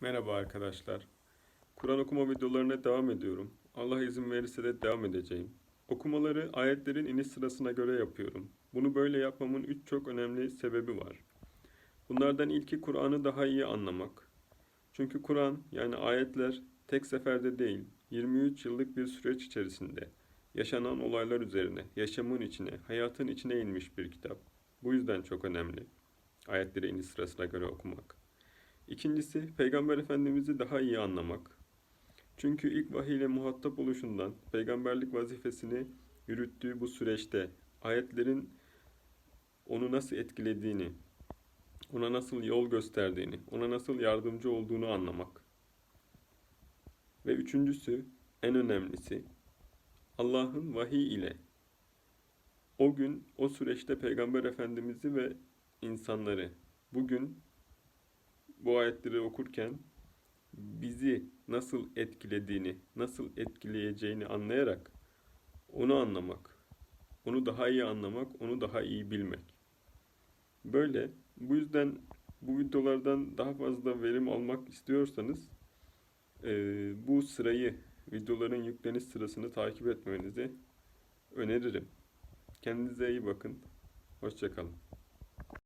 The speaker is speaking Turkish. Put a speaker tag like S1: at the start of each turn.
S1: Merhaba arkadaşlar. Kur'an okuma videolarına devam ediyorum. Allah izin verirse de devam edeceğim. Okumaları ayetlerin iniş sırasına göre yapıyorum. Bunu böyle yapmamın üç çok önemli sebebi var. Bunlardan ilki Kur'an'ı daha iyi anlamak. Çünkü Kur'an yani ayetler tek seferde değil, 23 yıllık bir süreç içerisinde yaşanan olaylar üzerine, yaşamın içine, hayatın içine inmiş bir kitap. Bu yüzden çok önemli. Ayetleri iniş sırasına göre okumak. İkincisi, Peygamber Efendimiz'i daha iyi anlamak. Çünkü ilk vahiy ile muhatap oluşundan peygamberlik vazifesini yürüttüğü bu süreçte ayetlerin onu nasıl etkilediğini, ona nasıl yol gösterdiğini, ona nasıl yardımcı olduğunu anlamak. Ve üçüncüsü, en önemlisi, Allah'ın vahiy ile o gün, o süreçte Peygamber Efendimiz'i ve insanları bugün bu ayetleri okurken bizi nasıl etkilediğini, nasıl etkileyeceğini anlayarak onu anlamak, onu daha iyi anlamak, onu daha iyi bilmek. Böyle, bu yüzden bu videolardan daha fazla verim almak istiyorsanız eee, bu sırayı, videoların yükleniş sırasını takip etmenizi öneririm. Kendinize iyi bakın. Hoşçakalın.